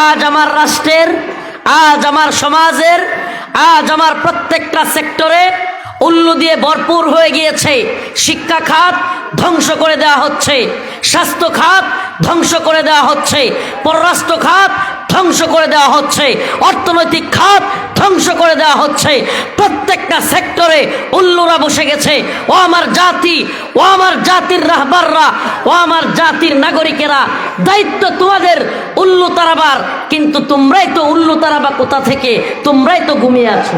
আজ আমার রাষ্ট্রের আজ আমার সমাজের আজ আমার প্রত্যেকটা সেক্টরে উল্লু দিয়ে ভরপুর হয়ে গিয়েছে। শিক্ষা খাত ধ্বংস করে দেওয়া হচ্ছে। স্বাস্থ্য খাত ধ্বংস করে দেওয়া হচ্ছে। পররাষ্ট্র খাত ধ্বংস করে দেওয়া হচ্ছে। অর্থনৈতিক খাত ধ্বংস করে দেওয়া হচ্ছে। প্রত্যেকটা সেক্টরে উল্লুরা বসে গেছে। ও আমার জাতি, ও আমার জাতির রাহবাররা, ও আমার জাতির নাগরিকেরা, দায়িত্ব তোমাদের উল্লু তারাবার কিন্তু তোমরাই তো উল্লু তারাবা কোথা থেকে? তোমরাই তো ঘুমিয়ে আছো।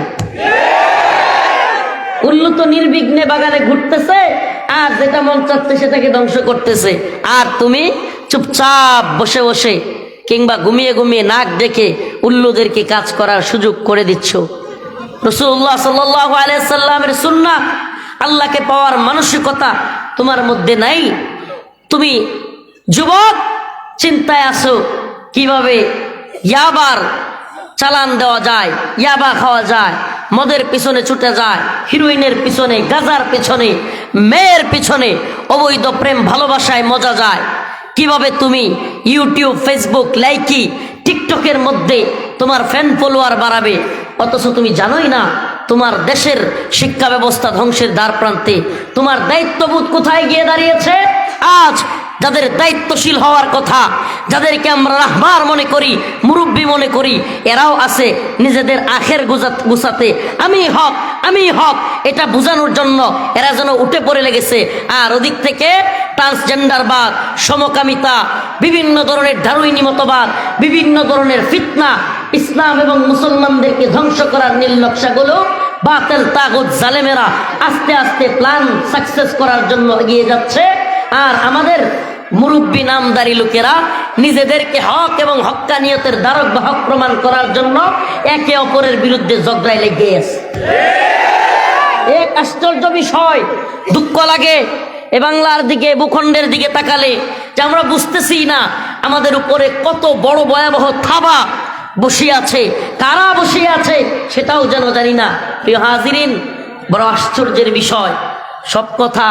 উল্লু তো নির্বিঘ্নে বাগানে ঘুরতেছে, আর যেটা মন চাচ্ছে সেটাকে ধ্বংস করতেছে। আর তুমি চুপচাপ বসে বসে কিংবা ঘুমিয়ে ঘুমিয়ে নাক ডেকে উল্লুদেরকে কাজ করার সুযোগ করে দিচ্ছ। রসুল্লাহ সাল্লামের সুন্না আল্লাহকে পাওয়ার মানসিকতা তোমার মধ্যে নাই। তুমি যুবক, চিন্তায় আসো কীভাবে ইয়াবার চালান দেওয়া যায়, ইয়াবা খাওয়া যায়, মদের পিছনে ছুটে যায়, হিরোইনের পিছনে, গাজার পিছনে, মেয়ের পিছনে, অবৈধ প্রেম ভালোবাসায় মজা যায়। কীভাবে তুমি ইউটিউব, ফেসবুক, লাইকি, টিকটকের মধ্যে তোমার ফ্যান ফলোয়ার বাড়াবে? অথচ তুমি জানোই না, তোমার দেশের শিক্ষা ব্যবস্থা ধ্বংসের দ্বার প্রান্তে তোমার দায়িত্ববোধ কোথায় গিয়ে দাঁড়িয়েছে? আজ যাদের দায়িত্বশীল হওয়ার কথা, যাদেরকে আমরা রাহবার মনে করি, মুরব্বী মনে করি, এরাও আছে নিজেদের আখের গুছাতে। আমি হক আমি হক, এটা বোঝানোর জন্য এরা যেন উঠে পড়ে লেগেছে। আর ওদিক থেকে ট্রান্সজেন্ডারবাদ সমকামিতা, বিভিন্ন ধরনের ধারুইনি মতবাদ, বিভিন্ন ধরনের ফিতনা, ইসলাম এবং মুসলমানদেরকে ধ্বংস করার নীল নকশাগুলো বাতেল তাগুদ জালেমেরা আস্তে আস্তে প্ল্যান সাকসেস করার জন্য এগিয়ে যাচ্ছে। আর আমাদের মুরব্বী নামদারি লোকেরা নিজেদেরকে হক এবং হক্কানিয়তের দ্বারক বা হক প্রমাণ করার জন্য একে অপরের বিরুদ্ধে ঝগড়ায় লেগে আছে এক আশ্চর্য বিষয়। দুঃখ লাগে এ বাংলার দিকে, ভূখণ্ডের দিকে তাকালে যে আমরা বুঝতেছি না আমাদের উপরে কত বড় ভয়াবহ থাবা বসে আছে, কারা বসে আছে সেটাও যেন জানি না। প্রিয় হাজিরিন, বড় আশ্চর্যের বিষয়। সব কথা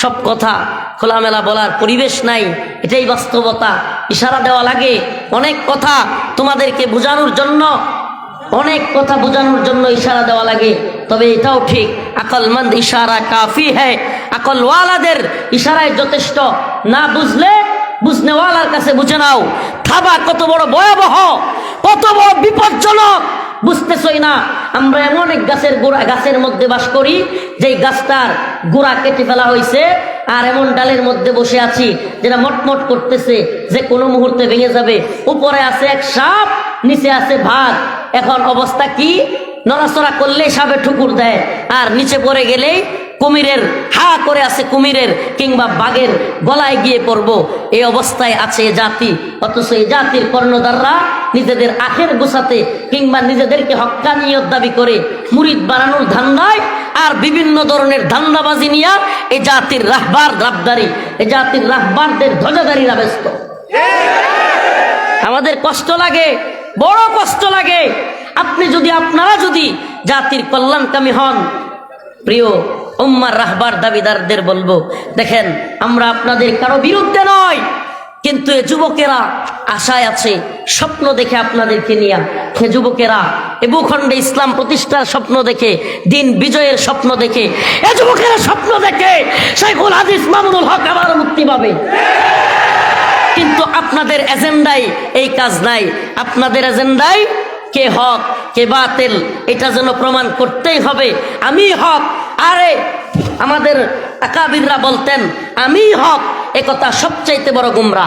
সব কথা খোলামেলা বলার পরিবেশ নাই, এটাই বাস্তবতা। ইশারা দেওয়া লাগে, অনেক কথা তোমাদেরকে বোঝানোর জন্য, অনেক কথা বোঝানোর জন্য ইশারা দেওয়া লাগে। তবে এটাও ঠিক আকলমন্দ ইশারা কাফি হ্যায় আকলওয়ালাদের ইশারায় যথেষ্ট। না বুঝলে বুঝনেওয়ালার কাছে বুঝে নাও। থাবা কত বড় ভয়াবহ, কত বড় বিপজ্জনক বুঝতেছই না, আমরা এমন এক গাছের গোড়া, গাছের মধ্যে বাস করি, যেই গাছটার গোড়া কেটে ফেলা হয়েছে, আর এমন ডালের মধ্যে বসে আছি যেটা মটমট করতেছে, যে কোনো মুহূর্তে ভেঙে যাবে। উপরে আছে এক সাপ, নিচে আছে ভাত। এখন অবস্থা কি? নড়াচড়া করলে সাপে ঠুকুর দেয়, আর নিচে পড়ে গেলেই কুমিরের হা করে আছে কুমিরের কিংবা বাঘের গলায় গিয়ে পড়ব। এই অবস্থায় আছে জাতি। অথচ এই জাতির কর্ণধাররা নিজেদের আখের গোছাতে কিংবা নিজেদেরকে হক্কানিয়ত দাবি করে মুরিদ বানানোর ধান্দায় আর বিভিন্ন ধরনের ধান্দাবাজি নিয়ে এই জাতির রাহবার রাবদারি, এই জাতির রাহবারদের ধ্বজাদারিরা ব্যস্ত। আমাদের কষ্ট লাগে, বড় কষ্ট লাগে। আপনি যদি, আপনারা যদি জাতির কল্যাণকামী হন, প্রিয় উম্মার রাহবার দাবিদারদের বলব, দেখেন, আমরা আপনাদের কারও বিরুদ্ধে নয় কিন্তু এ যুবকেরা আশায় আছে, স্বপ্ন দেখে আপনাদেরকে নিয়ে হে যুবকেরা, এ ভূখণ্ডে ইসলাম প্রতিষ্ঠার স্বপ্ন দেখে, দিন বিজয়ের স্বপ্ন দেখে, এ যুবকেরা স্বপ্ন দেখে শেখুল হাদিস মামুনুল হক আবার মুক্তি পাবে। কিন্তু আপনাদের এজেন্ডায় এই কাজ নাই। আপনাদের এজেন্ডায় কে হক, কে বাতেল, এটা যেন প্রমাণ করতেই হবে। আমি হক। আরে, আমাদের আকাবিররা বলতেন, আমি হক। এ কথা সবচাইতে বড় গুমরা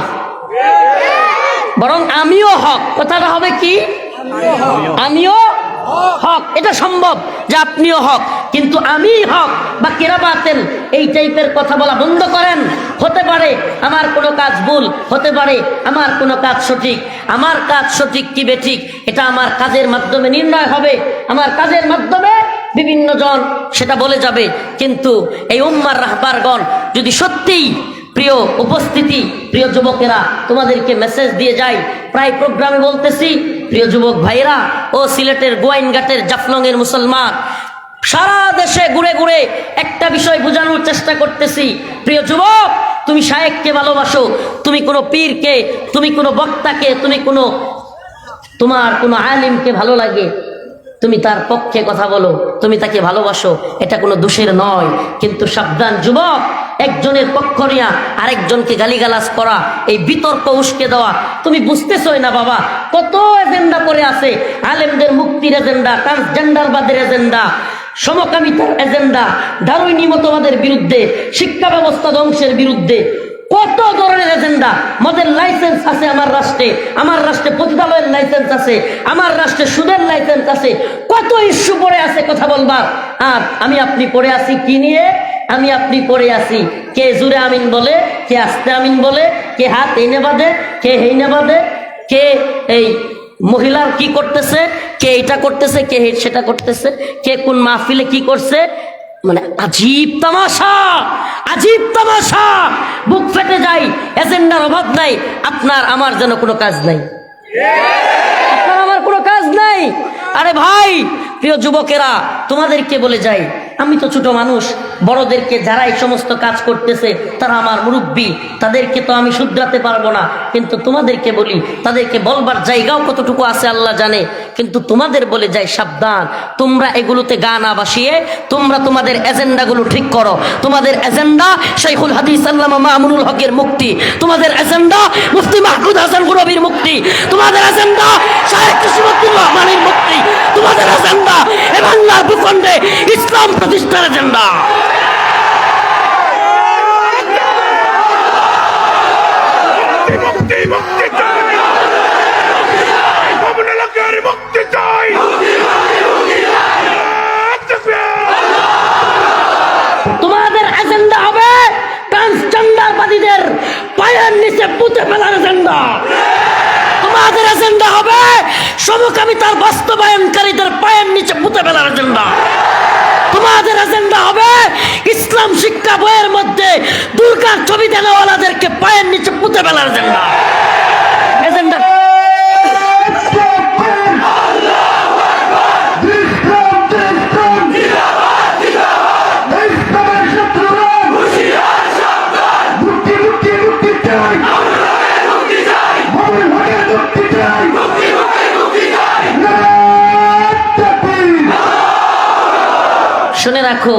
বরং আমিও হক। কথাটা হবে কি? আমিও হক। এটা সম্ভব যে আপনিও হক, কিন্তু আমি হক। বা কেরা বাতেন এই টাইপের কথা বলা বন্ধ করেন। হতে পারে আমার কোনো কাজ ভুল, হতে পারে আমার কোনো কাজ সঠিক। আমার কাজ সঠিক কি বেঠিক, এটা আমার কাজের মাধ্যমে নির্ণয় হবে। আমার কাজের মাধ্যমে বিভিন্ন জন সেটা বলে যাবে। কিন্তু এই উম্মার রাহবারগণ যদি সত্যিই প্রিয় উপস্থিতি, প্রিয় যুবকেরা, তোমাদেরকে মেসেজ দিয়ে যাই। প্রায় প্রোগ্রামে বলতেছি, প্রিয় যুবক ভাইরা ও সিলেটের গোয়াইনঘাটের জাফলংয়ের মুসলমান, সারা দেশে ঘুরে ঘুরে একটা বিষয় বোঝানোর চেষ্টা করতেছি। প্রিয় যুবক, তুমি শায়েককে ভালোবাসো, তুমি কোনো পীরকে, তুমি কোনো বক্তাকে, তুমি কোনো, তোমার কোনো আলিমকে ভালো লাগে, তুমি তার পক্ষে কথা বলো, তুমি তাকে ভালোবাসো, এটা কোনো দোষের নয়। কিন্তু সাবধান যুবক একজনের পক্ষ নিয়া আরেকজনকে গালিগালাজ করা, এই বিতর্ক উস্কে দেওয়া, তুমি বুঝতেছই না বাবা, কত এজেন্ডা করে আছে, আলেমদের মুক্তির এজেন্ডা ট্রান্সজেন্ডারবাদের এজেন্ডা, সমকামিতার এজেন্ডা দারুইনি মতবাদের বিরুদ্ধে, শিক্ষা ব্যবস্থা ধ্বংসের বিরুদ্ধে, কত ধরনের এজেন্ডা, মদের লাইসেন্স আছে আমার রাষ্ট্রে আমার রাষ্ট্রে পতিতালয়ের লাইসেন্স আছে, আমার রাষ্ট্রে সুদের লাইসেন্স আছে, কত ইস্যু পড়ে আছে কথা বলবার, আর আমি আপনি পড়ে আছি কি নিয়ে? আমি আপনি পড়ে আছি। কে জুড়ে আমিন বলে, কে আস্তে আমিন বলে, কে হাত এনে বাঁধে, কে হেইনে বাঁধে, কে এই মহিলার কি করতেছে, কে এটা করতেছে, কে সেটা করতেছে, কে কোন মাহফিলে কি করছে মানে আজীব তামাশা আজীব তামাশা। বুক ফেটে যাই এজেন্ডার অভাব নাই, আপনার আমার যেন কোনো কাজ নাই। আপনার আমার কোনো কাজ নাই। আরে ভাই, প্রিয় যুবকেরা, তোমাদেরকে বলে যাই আমি তো ছোট মানুষ, বড়দেরকে যারা এই সমস্ত কাজ করতেছে, তারা আমার মুরব্বী, তাদেরকে তো আমি শুধরাতে পারব না। কিন্তু তোমাদেরকে বলি, তাদেরকে বলবার জায়গাও কতটুকু আছে আল্লাহ জানে। কিন্তু তোমাদের বলে যাই সাবধান, তোমরা এগুলোতে গা না বাসিয়ে তোমরা তোমাদের এজেন্ডাগুলো ঠিক করো। তোমাদের এজেন্ডা শাইখুল হাদিস আল্লামা মামুনুল হকের মুক্তি। তোমাদের এজেন্ডা মুফতি মাহমুদ হাসান গুরবির মুক্তি। তোমাদের এজেন্ডা শাহেখ কসিমুদ্দিন রহমানের মুক্তি। তোমাদের এজেন্ডা এ বাংলার ভূখণ্ডে ইসলাম প্রতিষ্ঠার এজেন্ডা মুক্তি মুক্তি চাই ভবন এলাকার মুক্তি চাই তোমাদের এজেন্ডা হবে ট্রান্সজেন্ডারবাদীদের নিচে পুঁতে ফেলার এজেন্ডা তোমাদের এজেন্ডা হবে সমকামিতার বাস্তবায়নকারীদের পায়ের নিচে পুঁতে ফেলার এজেন্ডা তোমাদের এজেন্ডা হবে ইসলাম শিক্ষা বইয়ের মধ্যে দুর্গার ছবি দেওয়ালাদেরকে পায়ের নিচে পুঁতে ফেলার এজেন্ডা শুনে রাখো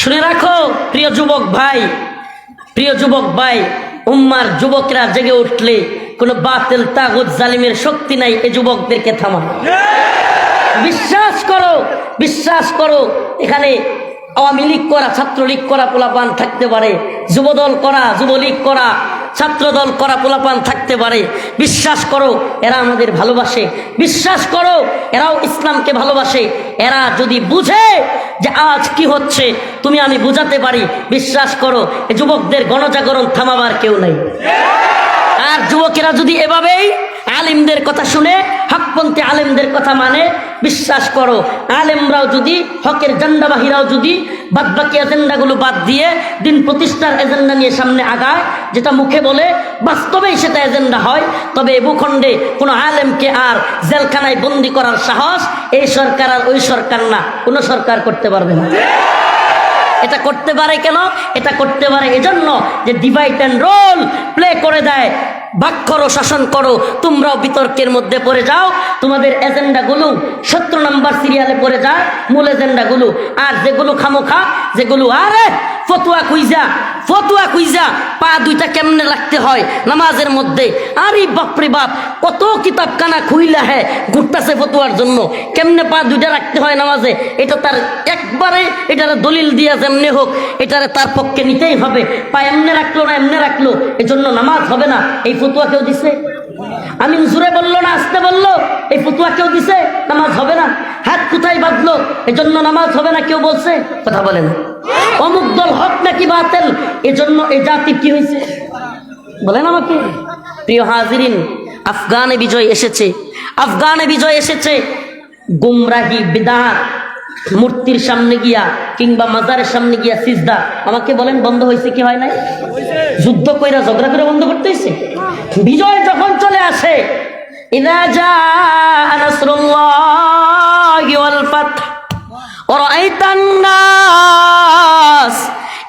শুনে রাখো, প্রিয় যুবক ভাই, প্রিয় যুবক ভাই, উম্মার যুবকরা জেগে উঠলে কোনো বাতিল তাগুদ জালিমের শক্তি নাই, এই যুবকদেরকে থামানো বিশ্বাস করো বিশ্বাস করো, এখানে আওয়ামী লীগ করা, ছাত্রলীগ করা, পোলাপান থাকতে পারে, যুবদল করা, যুবলীগ করা ছাত্রদল করা পোলাপান থাকতে পারে। বিশ্বাস করো, এরা আমাদের ভালোবাসে। বিশ্বাস করো, এরাও ইসলামকে ভালোবাসে। এরা যদি বুঝে যে আজ কি হচ্ছে, তুমি আমি বুঝাতে পারি। বিশ্বাস করো যুবকদের গণজাগরণ থামাবার কেউ নেই। আর যুবকেরা যদি এভাবেই আলিমদের কথা শুনে, হকপন্থী আলেমদের কথা মানে বিশ্বাস করো, আলেমরাও যদি, হকের জান্ডাবাহীরাও যদি, বাদবাকি এজেন্ডাগুলো বাদ দিয়ে, দিন প্রতিষ্ঠার এজেন্ডা নিয়ে সামনে আগায়, যেটা মুখে বলে, বাস্তবেই সেটা এজেন্ডা হয়, তবে এ ভূখণ্ডে কোনো আলেমকে আর জেলখানায় বন্দি করার সাহস এই সরকার আর ওই সরকার না, কোনো সরকার করতে পারবে না। এটা করতে পারে কেন? এটা করতে পারে এজন্য যে ডিভাইড অ্যান্ড রোল প্লে করে দেয়। ভাগ করো শাসন করো, তোমরাও বিতর্কের মধ্যে পড়ে যাও। তোমাদের এজেন্ডাগুলো সত্তর নম্বর সিরিয়ালে পড়ে যায়, মূল এজেন্ডাগুলো। আর যেগুলো খামোখা, যেগুলো আরে, ফতুয়া কুইজা ফতুয়া কুইজা পা দুইটা কেমনে রাখতে হয় নামাজের মধ্যে? আরে বাপরে বাপ, কত কিতাব কানা খুইলা হ্যাঁ ঘুরতেছে ফতুয়ার জন্য। কেমনে পা দুইটা রাখতে হয় নামাজে? এটা তার একবারে, এটার দলিল দিয়া যেমনি হোক, এটারে তার পক্ষে নিতেই হবে। পা এমনে রাখল না, এমনে রাখল, এজন্য নামাজ হবে না। এই ফতুয়া কেউ দিছে? আমি জুড়ে বলল না, আসতে বলল, এই ফতুয়া কেউ দিছে? নামাজ হবে না। হাত কোথায় বাঁধলো? এজন্য নামাজ হবে না, কেউ বলছে? কথা বলে না। অমুক দল হক নাকি বাতেল? এজন্য এই জাতি কি হয়েছে বলেন আমাকে। প্রিয় হাজিরিন, আফগানে বিজয় এসেছে। আফগানে বিজয় এসেছে। গুমরাহি বিদাত। মূর্তির সামনে গিয়া কিংবা মাজারের সামনে গিয়া সিজদা আমাকে বলেন বন্ধ হয়েছে কি হয় নাই যুদ্ধ কইরা ঝগড়া করে বন্ধ করতে হয়েছে বিজয় যখন চলে আসে ইদা জাআ নাসরুল্লাহি ওয়াল ফাতহ ورأيت الناس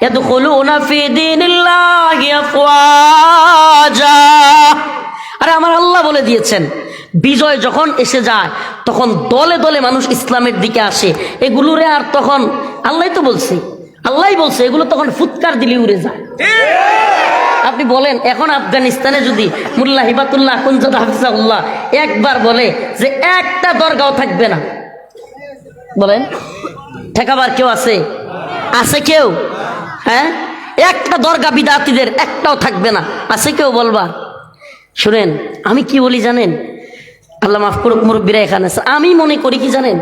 يدخلون في دين الله أفواجا আরে আমার আল্লাহ বলে দিয়েছেন বিজয় যখন এসে যায়, তখন দলে দলে মানুষ ইসলামের দিকে আসে। এগুলোরে আর তখন আল্লাহ তো বলছে। আল্লাহ বলছে, এগুলো তখন ফুৎকার দিলে উড়ে যায়। আপনি বলেন, এখন আফগানিস্তানে যদি মুল্লা হিবাতুল্লাহ হাফিজাউল্লাহ একবার বলে যে একটা দরগাও থাকবে না, বলেন, ঠেকাবার কেউ আছে? আছে কেউ? হ্যাঁ? একটা দরগা বিদাতিদের একটাও থাকবে না। আছে কেউ বলবা শুনেন, আমি কি বলি জানেন? আল্লাহ মাফ করুক, মুরব্বীরা এখানে আছে। আমি মনে করি কি জানেন?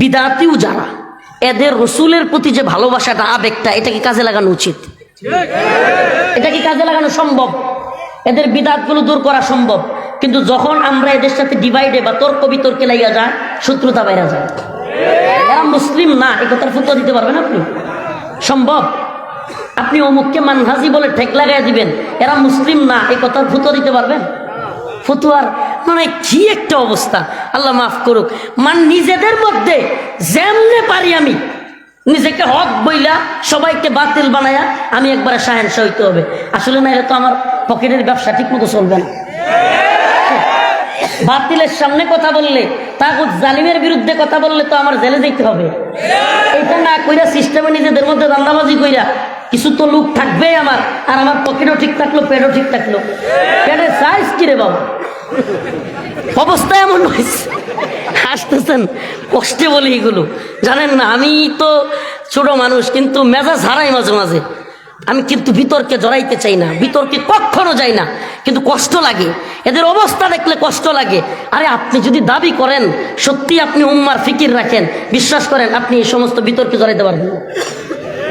বিদাতিও যারা, এদের রসুলের প্রতি যে ভালোবাসাটা, আবেগটা এটাকে কাজে লাগানো উচিত? এটা কি কাজে লাগানো সম্ভব? এদের বিদাতগুলো দূর করা সম্ভব। কিন্তু যখন আমরা এদের সাথে ডিভাইডে বা তর্ক বিতর্কে লাগিয়া যায় শত্রুতা বাইরা যায়। এরা মুসলিম না এ কথার ফুটো দিতে পারবেন আপনি? সম্ভব? আপনি অমুককে মানহাজি বলে ঠেক লাগাই দিবেন। এরা মুসলিম না, এই কথার ফুটো দিতে পারবেন? ফতুয়ার মানে কি একটা অবস্থা? আল্লাহ মাফ করুক। মান নিজেদের মধ্যে যেমনে পারি আমি নিজেকে হক বইলা সবাইকে বাতিল বানায়া আমি একবারে সাহেন হইতে হবে। আসলে না, এটা তো আমার পকেটের ব্যবসা ঠিক মতো চলবে না। বাতিলের সামনে কথা বললে, তাগুত জালিমের বিরুদ্ধে কথা বললে তো আমার জেলে যেতে হবে। এটা না কইরা সিস্টেমে নিজেদের মধ্যে দান্দাবাজি কইরা কিছু তো লোক থাকবেই আমার, আর আমার পকেটও ঠিক থাকল, পেটও ঠিক থাকল। পেটের সাইজ কিরে বাবা? অবস্থা এমন হয়েছে। হাসতেছেন, কষ্টে বলি এগুলো। জানেন না, আমি তো ছোট মানুষ, কিন্তু মেজাজ হারাই মাঝে মাঝে। আমি কিন্তু বিতর্কে জড়াইতে চাই না বিতর্কে কখনো যাই না, কিন্তু কষ্ট লাগে। এদের অবস্থা দেখলে কষ্ট লাগে। আরে, আপনি যদি দাবি করেন, সত্যি আপনি উম্মার ফিকির রাখেন, বিশ্বাস করেন, আপনি এই সমস্ত বিতর্কে জড়াইতে পারবেন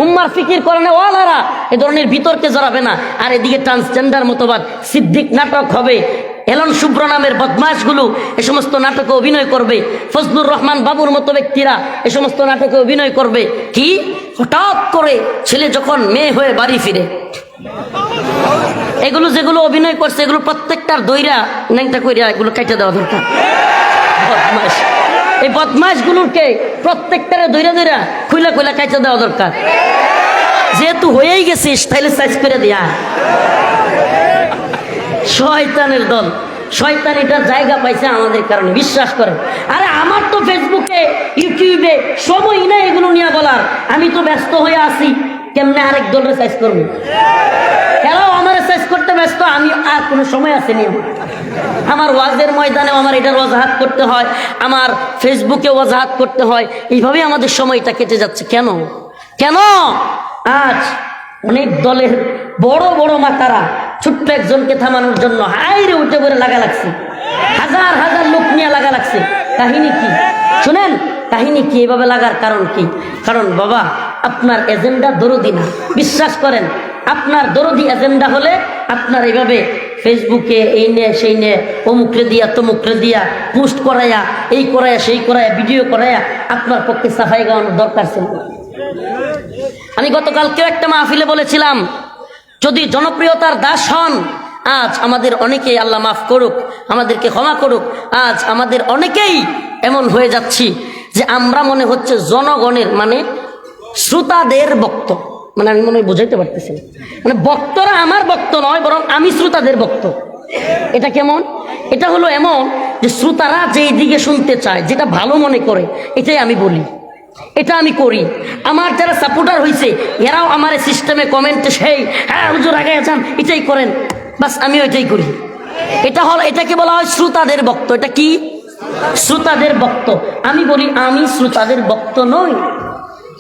উম্মার ফিকির করে না ওয়ালারা এ ধরনের বিতর্কে জড়াবে না। আর এদিকে ট্রান্সজেন্ডার মতবাদ, সিদ্দিক নাটক হবে এলন শুভ্র নামের বদমাশগুলো এ সমস্ত নাটকে অভিনয় করবে। ফজলুর রহমান বাবুর মতো ব্যক্তিরা এ সমস্ত নাটকে অভিনয় করবে। কি? হঠাৎ করে ছেলে যখন মেয়ে হয়ে বাড়ি ফিরে। এগুলো যেগুলো অভিনয় করছে, এগুলো প্রত্যেকটার দইরা ন্যাংটা কইরা এগুলো কেটে দেওয়া দরকার। বদমাস এই বদমাসগুলোকে প্রত্যেকটারে দইরা দইরা খুইলা খুইলা কেটে দেওয়া দরকার। যেহেতু হয়েই গেছিস তাহলে সাইজ করে দিয়া। শয়তানের দল। শয়তান এটার জায়গা পাইছে আমাদের কারণে, বিশ্বাস করেন। আরে আমার তো ফেসবুকে, ইউটিউবে সময় নেই এগুলো নিয়ে বলার। আমি তো ব্যস্ত হয়ে আছি, কেমনে আরেক দলের সাইজ করব? এরাও আমার সাইজ করতে ব্যস্ত, আমি আর কোনো সময় আসেনি। আমার ওয়াজের ময়দানেও আমার এটার ওয়াজাহাত করতে হয়, আমার ফেসবুকে ওয়াজাহাত করতে হয়। এইভাবেই আমাদের সময়টা কেটে যাচ্ছে। কেন? কেন? আজ অনেক দলের বড় বড় মাতারা, ছোট্ট একজনকে থামানোর জন্য হাইরে উঠে পড়ে লাগা লাগছে। হাজার হাজার লোক নিয়ে লাগা লাগছে। কাহিনী কি? শুনেন, কাহিনী কি? এভাবে লাগার কারণ কি? কারণ বাবা, আপনার এজেন্ডা দরদি না। বিশ্বাস করেন, আপনার দরদি এজেন্ডা হলে আপনার এইভাবে ফেসবুকে এই নে সেই নে অমুকরে দিয়া, তমুকরে দিয়া, পোস্ট করাইয়া এই করাইয়া সেই করাইয়া ভিডিও করাইয়া আপনার পক্ষে সাফাই গাওয়ানোর দরকার ছিল। আমি গতকালকেও একটা মাহফিলে বলেছিলাম, যদি জনপ্রিয়তার দাস হন, আজ আমাদের অনেকেই আল্লাহ মাফ করুক, আমাদেরকে ক্ষমা করুক, আজ আমাদের অনেকেই এমন হয়ে যাচ্ছি যে আমরা মনে হচ্ছে জনগণের মানে শ্রোতাদের বক্ত মানে আমি মনে হয় বুঝাইতে পারতেছি। মানে বক্তরা আমার বক্ত নয়, বরং আমি শ্রোতাদের বক্ত এটা কেমন? এটা হলো এমন যে শ্রোতারা যেই দিকে শুনতে চায়, যেটা ভালো মনে করে, এটাই আমি বলি। এটা আমি করি। আমার যারা সাপোর্টার হয়েছে এরাও আমার সিস্টেমে কমেন্টে সেই হ্যাঁ হুজুর, আগে যান, এটাই করেন। বাস, আমিও এটাই করি। এটা হল, এটাকে বলা হয় শ্রোতাদের বক্ত। এটা কি? শ্রোতাদের বক্ত। আমি বলি, আমি শ্রোতাদের বক্ত নই।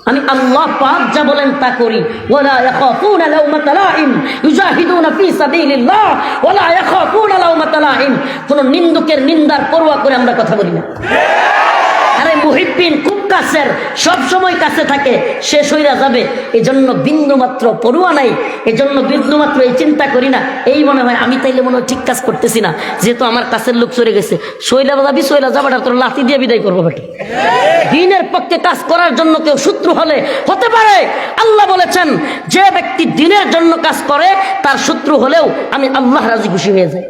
আমি আল্লাহ পাক যা বলেন তা করি। ওয়ালা ইয়াখাফুনা লাউমাতা লাইম ইউজাহিদুনা ফি সাবিলিল্লাহ। ওয়ালা ইয়াখাফুনা লাউমাতা লাইম কোন নিন্দুকের নিন্দার পরোয়া করে আমরা কথা বলি না। আরে মুহিব্বিন খুব কাছের, সব সময় কাছে থাকে শেষ হইয়া যাবে। এই জন্য বিন্দু পড়ুয়া নাই এই জন্য বিন্দু এই চিন্তা করি না। এই মনে হয় আমি তাইলে মনে হয় ঠিক কাজ করতেছি না। যেহেতু আমার কাছের লোক চলে গেছে শৈলা যাবি শৈলা যাবাটা তোর লাথি দিয়ে বিদায় করব বেটা দিনের পক্ষে কাজ করার জন্য কেউ শত্রু হলে হতে পারে। আল্লাহ বলেছেন, যে ব্যক্তি দিনের জন্য কাজ করে, তার শত্রু হলেও আমি আল্লাহ রাজি খুশি হয়ে যাই।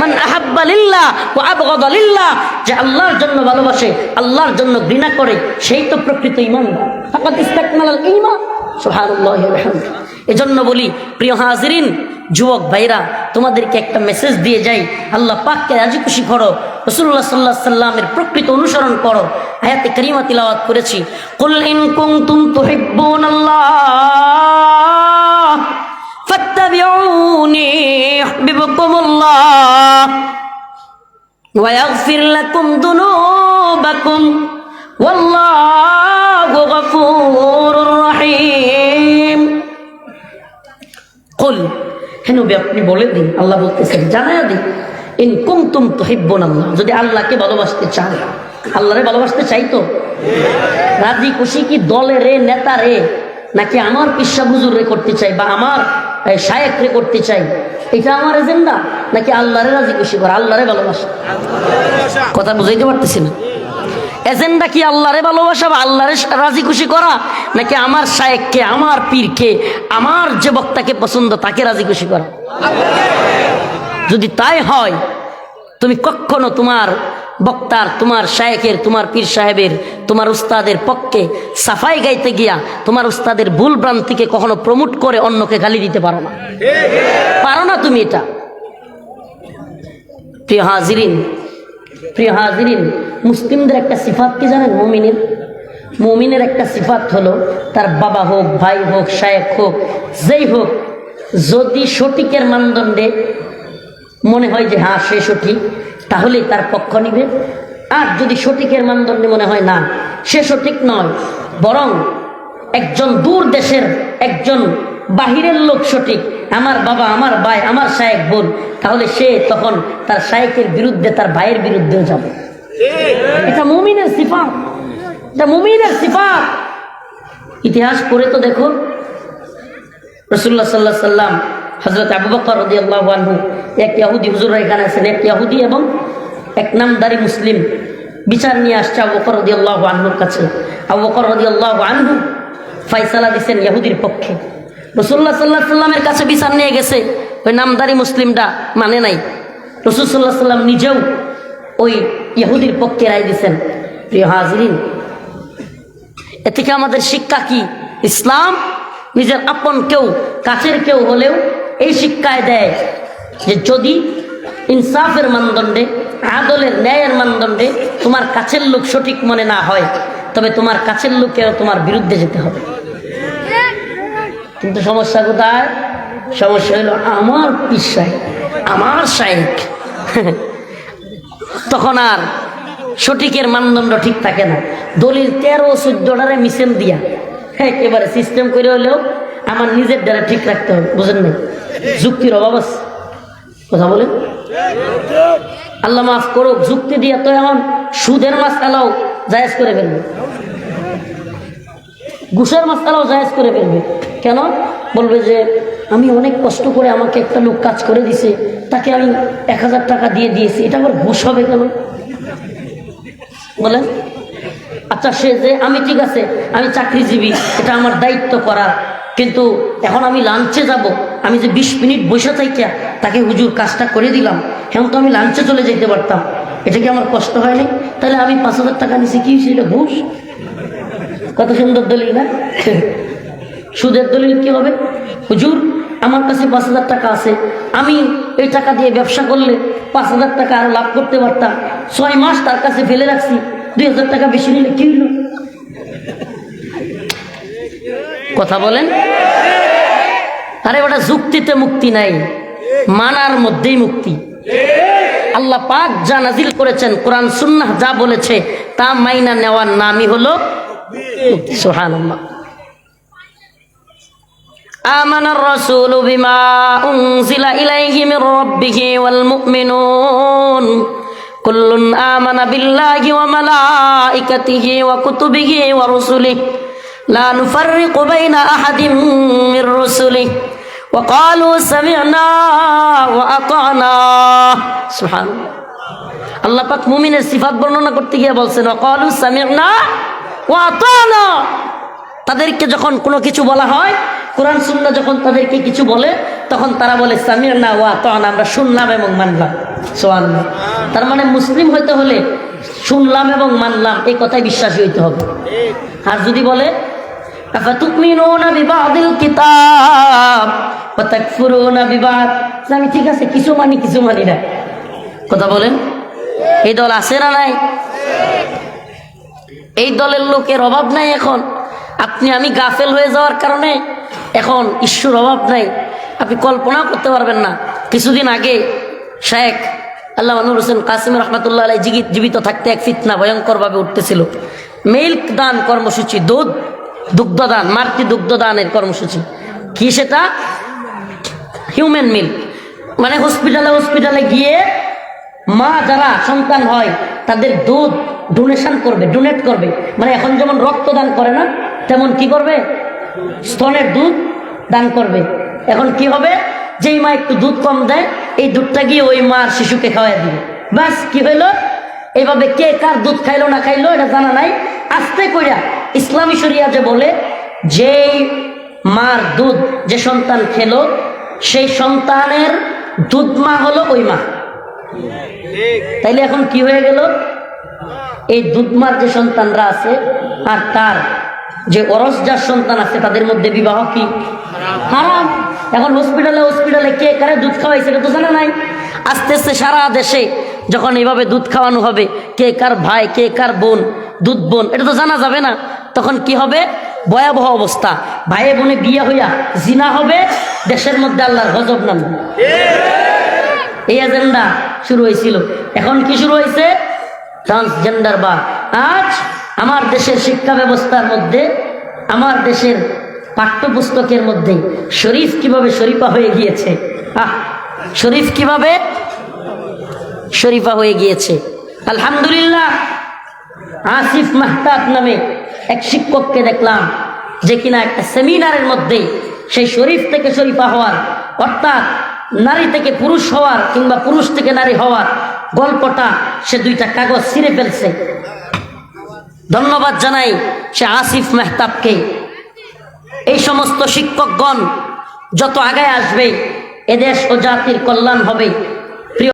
মান আহাব্বা লিল্লাহ আবগাদা লিল্লাহ, যে আল্লাহর জন্য ভালোবাসে, আল্লাহর জন্য ঘৃণা করে সেই তো প্রকৃত এজন্য বলি, প্রিয় হাজিরিন, যুবক ভাইরা, তোমাদেরকে একটা মেসেজ দিয়ে যাই। আল্লাহ পাককে রাজি খুশি করো রসুল্লাহ সাল্লাহ সাল্লামের প্রকৃত অনুসরণ করো। হায়াতে করিমা তিলাওয়াত করেছি, কুল ওয়া লাকুম হেন আপনি বলে দিন, আল্লাহ বলতেছেন জানায়া দিন ইন কুমতুম তুহিব্বুন আল্লাহ যদি আল্লাহকে ভালোবাসতে চান, আল্লাহরে ভালোবাসতে চাই তো? রাজি খুশি কি দলে রে, নেতা রে? নাকি আমার পিসা বুজুর রে করতে চাই, বা আমার শায়েক রে করতে চাই? এটা আমার এজেন্ডা? নাকি আল্লাহরে রাজি খুশি করা, আল্লাহরে ভালোবাসা? কথা বুঝাইতে পারতেছি না। এজেন্ডা কি আল্লাহরে ভালোবাসা বা আল্লাহরে রাজি খুশি করা? নাকি আমার শায়েককে, আমার পীরকে, আমার যে বক্তাকে পছন্দ তাকে রাজি খুশি করা? যদি তাই হয়, তুমি কখনো তোমার বক্তার, তোমার শায়েকের, তোমার পীর সাহেবের, তোমার উস্তাদের পক্ষে সাফাই গাইতে গিয়া তোমার উস্তাদের ভুল ভ্রান্তিকে কখনো প্রমোট করে অন্যকে গালি দিতে পারো না? পারো না তুমি এটা? প্রিয় হাজিরিন প্রিয় হাজিরিন মুসলিমদের একটা সিফাত কি জানেন? মমিনের? মমিনের একটা সিফাত হলো, তার বাবা হোক, ভাই হোক, শায়েক হোক, যেই হোক, যদি সঠিকের মানদণ্ডে মনে হয় যে হ্যাঁ সে সঠিক, তাহলেই তার পক্ষ নিবে। আর যদি সঠিকের মানদণ্ডে মনে হয় না, সে সঠিক নয়, বরং একজন দূর দেশের একজন বাহিরের লোক সঠিক, আমার বাবা, আমার ভাই, আমার শায়েক বোন, তাহলে সে তখন তার শায়েকের বিরুদ্ধে, তার ভাইয়ের বিরুদ্ধেও যাবে। এটা মুমিনের এটা মুমিনের ইতিহাস পড়ে তো দেখো। রসুল্লাহ সাল্লাহ সাল্লাম হজরত আবু বকর রদি আল্লাহ এক ইয়াহুদি হুজুর এখানে আছেন। এক ইয়াহুদি এবং এক নামদারি মুসলিম বিচার নিয়ে আসছে আবু বকর রদি আল্লাহ আনহুর কাছে। আবু বকর রদি আল্লাহ আনহু ফাইসালা দিচ্ছেন ইয়াহুদির পক্ষে। রসুল্লাহ সাল্লাহ সাল্লামের কাছে বিচার নিয়ে গেছে। ওই নামদারি মুসলিমটা মানে নাই। রসুল সাল্লাহ সাল্লাম নিজেও ওই ইহুদির পক্ষে রায় দিছেন। প্রিয় হাজরিন, এ থেকে আমাদের শিক্ষা কি? ইসলাম নিজের আপন কেউ, কাছের কেউ হলেও এই শিক্ষায় দেয় যে যদি ইনসাফের মানদণ্ডে, আদলের ন্যায়ের মানদণ্ডে তোমার কাছের লোক সঠিক মনে না হয়, তবে তোমার কাছের লোকেও তোমার বিরুদ্ধে যেতে হবে। কিন্তু সমস্যা কোথায়? সমস্যা হলো আমার পিসাই আমার শাইক তখন আর সঠিকের মানদণ্ড ঠিক থাকে না। দলিল তেরো চোদ্দটারে মিশেল দিয়া। একেবারে সিস্টেম করে হলেও আমার নিজের দ্বারা ঠিক রাখতে হবে, বুঝেন নাই? যুক্তির অভাব আছে। কথা বলেন? আল্লাহ মাফ করো যুক্তি দিয়া তো এমন সুদের মাছ এলাও জায়েজ করে ফেলবে। ঘুষের মাছ এলাও জায়েজ করে ফেলবে। কেন? বলবে যে, আমি অনেক কষ্ট করে আমাকে একটা লোক কাজ করে দিছে তাকে আমি এক হাজার টাকা দিয়ে দিয়েছি। এটা আমার ঘুষ হবে কেন? বলেন। আচ্ছা সে যে, আমি ঠিক আছে, আমি চাকরিজীবী, এটা আমার দায়িত্ব করার কিন্তু এখন আমি লাঞ্চে যাব, আমি যে বিশ মিনিট বসে থাইকা, তাকে হুজুর কাজটা করে দিলাম। এখন তো আমি লাঞ্চে চলে যেতে পারতাম। এটা কি আমার কষ্ট হয়নি? তাহলে আমি পাঁচ হাজার টাকা নিছি, কি সেটা ঘুষ? কত সুন্দর দলিল, না? সুদের দলিল কি হবে? হুজুর, আমার কাছে পাঁচ হাজার টাকা আছে। আমি এই টাকা দিয়ে ব্যবসা করলে পাঁচ হাজার টাকা আরও লাভ করতে পারতাম। ছয় মাস তার কাছে ফেলে রাখছি। দুই হাজার টাকা বেশি নিলে কি হলো? কথা বলেন? আরে ওটা যুক্তিতে মুক্তি নাই। মানার মধ্যেই মুক্তি। আল্লাহ পাক যা নাজিল করেছেন, কোরআন, সুন্নাহ যা বলেছে, তা মাইনা নেওয়ার নামই হলো সুহান آمن الرسول بما أنزل إليه من ربه والمؤمنون كل آمن بالله وملائكته وكتبه ورسله لا نفرق بين أحد من رسله وقالوا سمعنا وأطعنا سبحان الله আল্লাহ পাক মুমিনের সিফাত বর্ণনা করতে গিয়ে বলছেন অকালু সামিনা ও আতানা তাদেরকে যখন কোনো কিছু বলা হয় কোরআন সুন্না যখন তাদেরকে কিছু বলে, তখন তারা বলে সামির না ওয়া তখন আমরা শুনলাম এবং মানলাম। সোয়ান তার মানে মুসলিম হইতে হলে শুনলাম এবং মানলাম, এই কথায় বিশ্বাসী হইতে হবে। আর যদি বলে আমি ঠিক আছে, কিছু মানি কিছু মানি না। কথা বলেন? এই দল আছে না নাই? এই দলের লোকের অভাব নাই এখন। আপনি, আমি গাফেল হয়ে যাওয়ার কারণে এখন ঈশ্বর অভাব নাই। আপনি কল্পনাও করতে পারবেন না। কিছুদিন আগে শেখ আল্লাহ মানুর হোসেন কাসিম রহমতুল্লাহ আলাই জীবিত থাকতে এক ফিতনা ভয়ঙ্করভাবে উঠতেছিল। মিল্ক দান কর্মসূচি, দুধ, দুগ্ধদান, মাতৃ দুগ্ধদানের কর্মসূচি। কি সেটা? Human milk. মানে হসপিটালে হসপিটালে গিয়ে মা যারা সন্তান হয়, তাদের দুধ ডোনেশন করবে, ডোনেট করবে। মানে এখন যেমন রক্তদান করে না, তেমন কি করবে? স্তনের দুধ দান করবে। এখন কি হবে? যেই মা একটু দুধ কম দেয়, এই দুধটা গিয়ে ওই মার শিশুকে খাওয়াই দিবে। ব্যাস, কি হইল এইভাবে কে কার দুধ খাইলো না খাইলো, এটা জানা নাই। আস্তে কইরা ইসলামী শরিয়া যে বলে, যেই মার দুধ যে সন্তান খেলো, সেই সন্তানের দুধ মা হলো ওই মা। তাইলে এখন কি হয়ে গেল? এই দুধমার যে সন্তানরা আছে, আর তার যে অরস যার সন্তান আছে, তাদের মধ্যে বিবাহ কি? হারাম। এখন হসপিটালে হসপিটালে কে কারে দুধ খাওয়াই সেটা তো জানা নাই। আস্তে আস্তে সারা দেশে যখন এইভাবে দুধ খাওয়ানো হবে, কে কার ভাই, কে কার বোন, দুধ বোন, এটা তো জানা যাবে না। তখন কি হবে? ভয়াবহ অবস্থা। ভাইয়ে বোনে বিয়ে হইয়া জিনা হবে, দেশের মধ্যে আল্লাহর গজব নামবে। এই এজেন্ডা শুরু হয়েছিল। এখন কি শুরু হয়েছে? ট্রান্সজেন্ডার বা আজ আমার দেশের শিক্ষা ব্যবস্থার মধ্যে, আমার দেশের পাঠ্যপুস্তকের মধ্যে শরীফ কীভাবে শরীফা হয়ে গিয়েছে? আহ, শরীফ কীভাবে শরীফা হয়ে গিয়েছে? আলহামদুলিল্লাহ, আসিফ মাহতাব নামে এক শিক্ষককে দেখলাম, যে কিনা একটা সেমিনারের মধ্যে সেই শরীফ থেকে শরীফা হওয়ার, অর্থাৎ নারী থেকে পুরুষ হওয়ার কিংবা পুরুষ থেকে নারী হওয়ার গল্পটা সে দুইটা কাগজ ছিঁড়ে ফেলছে। ধন্যবাদ জানাই সে আসিফ মেহতাবকে। এই সমস্ত শিক্ষকগণ যত আগে আসবে, এদেশ ও জাতির কল্যাণ হবে।